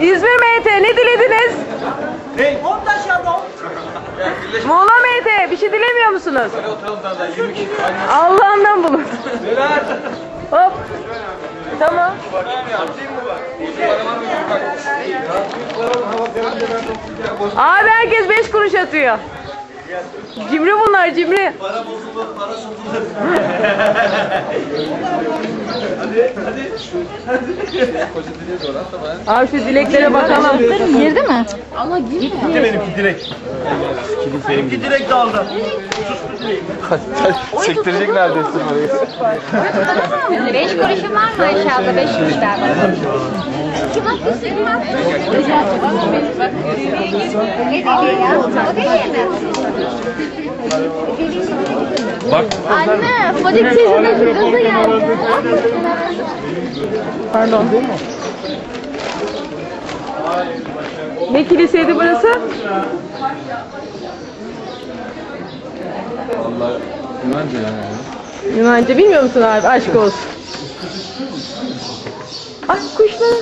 İzmir MT ne dilediniz? Ne? 10 taş yavrum. Muğla MT bir şey dilemiyor musunuz? Allah'ından bulun. Hop. Tamam. Abi herkes 5 kuruş atıyor. Cimri bunlar cimri. Abi şu dileklere bakalım. Girdi mi? Benimki direkt. Benimki direkt daldı. Sektirecek neredeyse burayı. 5 kuruşun var mı aşağıda 5 kuruş ver Bak Anne, Fadik teyzenin kızı geldi. Pardon. Ne kiliseydi burası? Allah güvence yani. Yunanca bilmiyor musun abi? Aşk olsun. Ay kuşlar.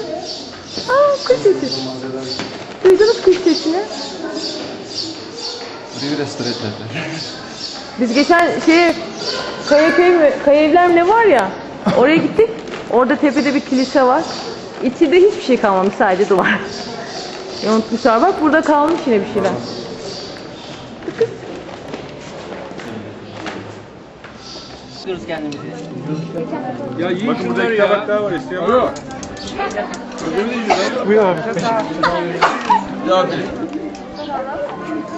Aa kuş sesi. Duydunuz kuş sesini? Burayı bir restore ettiler. Biz geçen şey Kayaköy mü? Kaya evler mi ne var ya? Oraya gittik. Orada tepede bir kilise var. İçinde hiçbir şey kalmamış sadece duvar. Yontmuşlar. Bak burada kalmış yine bir şeyler. Tutuyoruz kendimizi. Ya yiyin Bakın burada iki tabak daha var isteyen var? Buyur abi.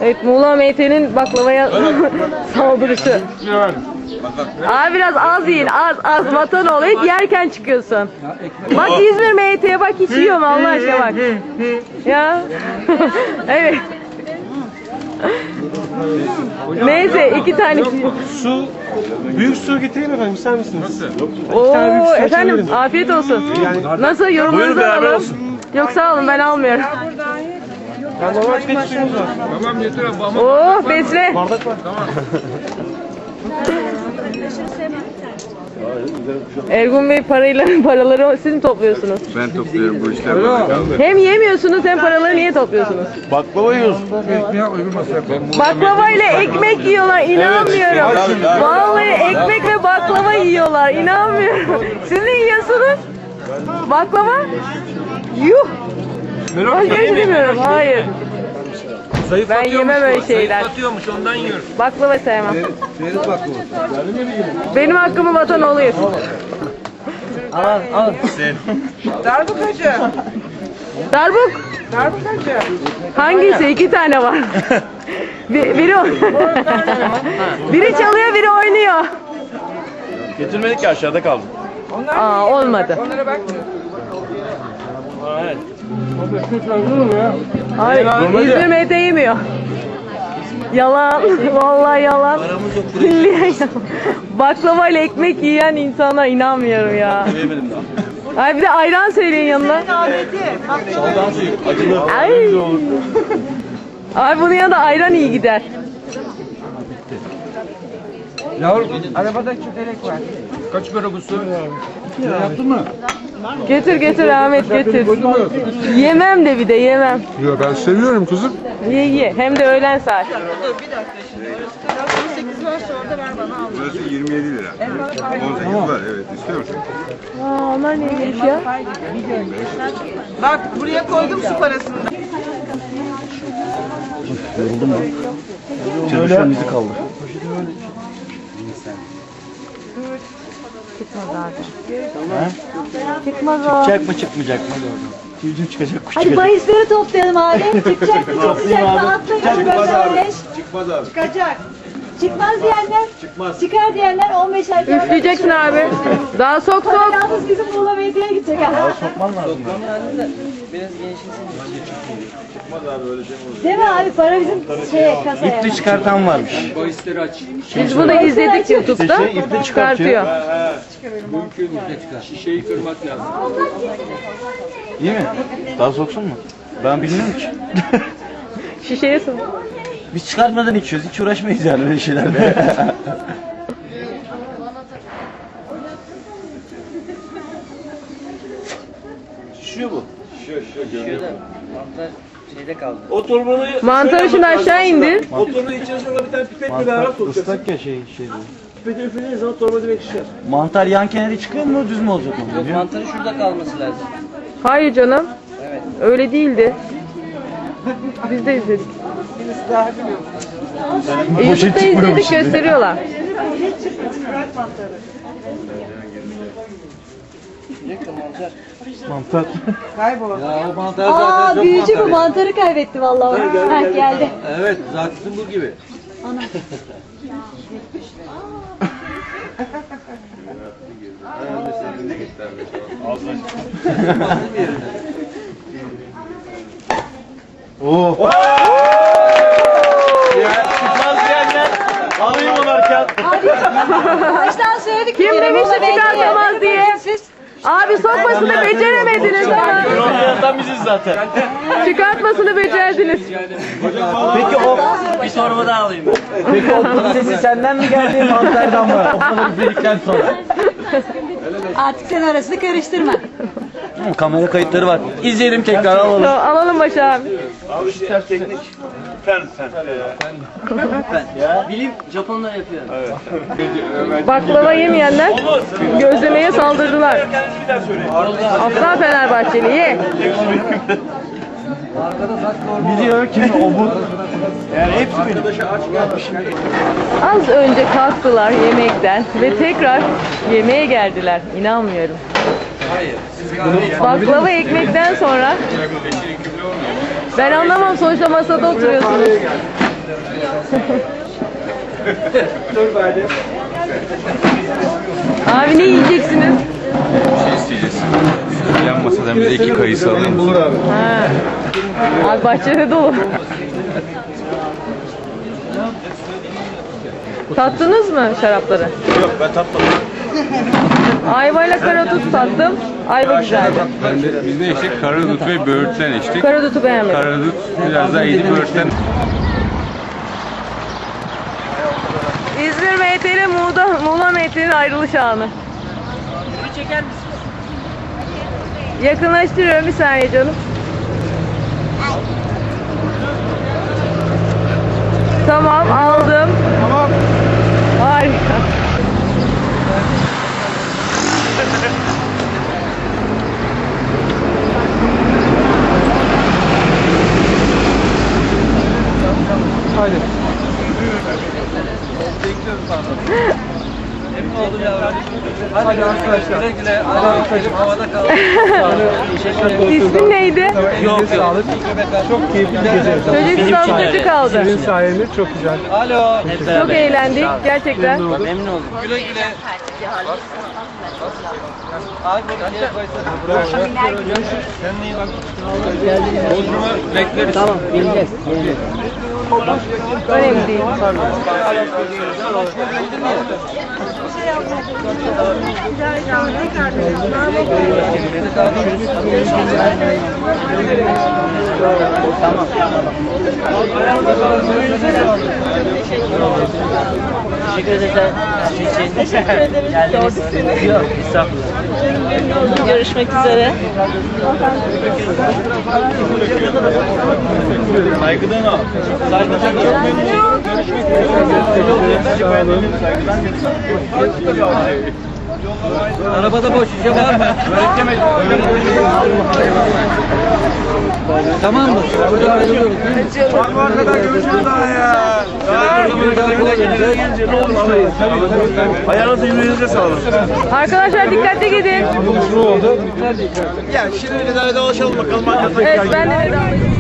Evet Muğla MT'nin baklavaya saldırışı. verdim. Abi biraz az yiyin az az vatan ol hep yerken çıkıyorsun. Bak İzmir MT'ye bak hiç yiyor mu Allah aşkına bak. Ya. evet. Neyse iki tane. Su, büyük su getireyim efendim ister misiniz? Nasıl? Oo efendim afiyet olsun. Nasıl yorumlarınızı alalım. Yok sağ olun ben almıyorum. Ya normal tüket suyumuz var. Tamam getir abi ama Oh besle. Bardak var. Ergun Bey parayla paraları siz mi topluyorsunuz? ben topluyorum bu işler bana kaldı. Hem yemiyorsunuz hem paraları niye topluyorsunuz? Baklava yiyoruz. Ekmeğe masaya koy. Baklava ile ekmek yiyorlar inanmıyorum. Vallahi ekmek ve baklava yiyorlar inanmıyorum. Siz ne yiyorsunuz? Baklava? Yuh. Başka hiç bilmiyorum. Hayır. Ben yemem öyle şeyler. Atıyormuş ondan yiyorum. Baklava sevmem. Benim hakkımı vatan oluyor. Darbukacı. Darbuk. Darbukacı. Hangisi? İki tane var. Bir- biri biri çalıyor, biri oynuyor. Getirmedik ki aşağıda kaldı. Onlar Aa olmadı. onlara bakmıyor. Hayır, İzmir Mete yemiyor. Yalan, vallahi yalan. Billahi yalan. Baklava ile ekmek yiyen insana inanmıyorum ya. Ay bir de ayran söyleyin yanına. Ay. Ay bunun yanında ayran iyi gider. Arabada çökelek var. Kaç para bu su? Getir getir Ahmet getir. Yemem de bir de yemem. Ya ben seviyorum kızım. Ye ye. Hem de öğlen saat. Burası 27 lira. 18 var evet istiyor musun? Aa, onlar neymiş ya? Bak buraya koydum su parasını. Çalışan bizi kaldı. Çıkmaz o. Çıkacak mı çıkmayacak mı? Çocuğum çıkacak kuş Hadi bahisleri toplayalım abi. Çıkacak mı çıkacak mı? Atlayın. Çıkmaz abi. Çıkmaz abi. Çıkacak. Çıkmaz diyenler. Çıkmaz. Çıkar diyenler 15 ay sonra. Üfleyeceksin abi. Daha sok sok. yalnız bizim Muğla Medya'ya gidecek. ha. Değil mi abi? Para bizim şeye kasaya. İpli çıkartan varmış. Biz bunu izledik YouTube'da. Şişeyi iple çıkartıyor. Çıkartıyor. İyi mi? Daha soksun mu? Ben bilmiyorum ki. Şişeye sok. Biz çıkartmadan içiyoruz. Hiç uğraşmayız yani böyle şeylerle. Şişiyor bu. O torbanı Mantarı şimdi aşağı indir. o torbanın içerisine bir tane pipetle beraber sokacaksın. Islak ya şey şey. Pipeti üflediğin zaman torba direkt şişer. Mantar yan kenarı çıkıyor mu düz mü olacak mı? Yok Mantarın şurada kalması lazım. Hayır canım. Öyle değildi. Biz de izledik. E, YouTube'da izledik gösteriyorlar. Mantar. Ya o mantar Aa zaten çok büyücü bu mantar. mantarı kaybetti vallahi. Heh, geldi. Evet zaten bu gibi. Oo. Çıkmaz diyenler alayım onarken. Baştan söyledik. Kim bir kere, demişti çıkartamaz diye? Abi sokmasını beceremediniz ama. Yorumlayan biziz zaten. Çıkartmasını becerdiniz. Peki o bir sorma daha alayım. Peki o sesi senden mi geldi mantardan mı? O kadar izledikten sonra. Artık sen arasını karıştırma. Hı, Kamera kayıtları var. İzleyelim tekrar alalım. Tamam, alalım Başar abi. teknik. Fen fen. Bilim Japonlar yapıyor. Baklava yemeyenler gözlemeye saldırdılar. Kendinizi bir daha söyleyin. Aslan Fenerbahçeli ye. Biliyor kim o bu. Yani hepsi benim. Az önce kalktılar yemekten ve tekrar yemeğe geldiler. İnanmıyorum. Baklava ekmekten sonra ben anlamam sonuçta masada oturuyorsunuz. Abi ne yiyeceksiniz? şey isteyeceğiz. Yan masadan bize iki kayısı alayım. Ha. Abi bahçede dolu. Tattınız mı şarapları? Yok ben tatmadım. Ayvayla karadut tattım. Ayva güzeldi. Ben de, biz ne içtik? Karadut ve böğürtlen içtik. Karadutu beğenmedim. Karadut biraz daha iyiydi. Böğürtlen İzmir MT'li Muğla, Muğla MT'nin ayrılış anı. Yakınlaştırıyorum bir saniye canım. Tamam aldım. Tamam. Harika. Hadi arkadaşlar. Güle güle. Hadi havada kalın. İsmin neydi? Yok yok. Çok keyifli bir gece. Çocuk sağlıkçı kaldı. Sizin sayeniz çok güzel. Alo. Çok eğlendik gerçekten. Memnun oldum. Güle güle. Koysana. Kendine iyi bak. Bodrum'a bekleriz. Tamam bileceğiz. Önemli değil. Teşekkür ederim. Teşekkür ederim. Geldiniz. Yok estağfurullah. Görüşmek üzere. Saygıdan al. Saygıdan çok memnunum. Görüşmek üzere. Arabada boş şişe var mı? Tamam mı? Burada ayrılıyoruz değil mi? Abi arkadan görüşürüz daha ya. Ayağınızı yüreğinize sağlık. Arkadaşlar dikkatli gidin. Ya şimdi bir daha dolaşalım bakalım. Evet ben de vedalaşıyorum.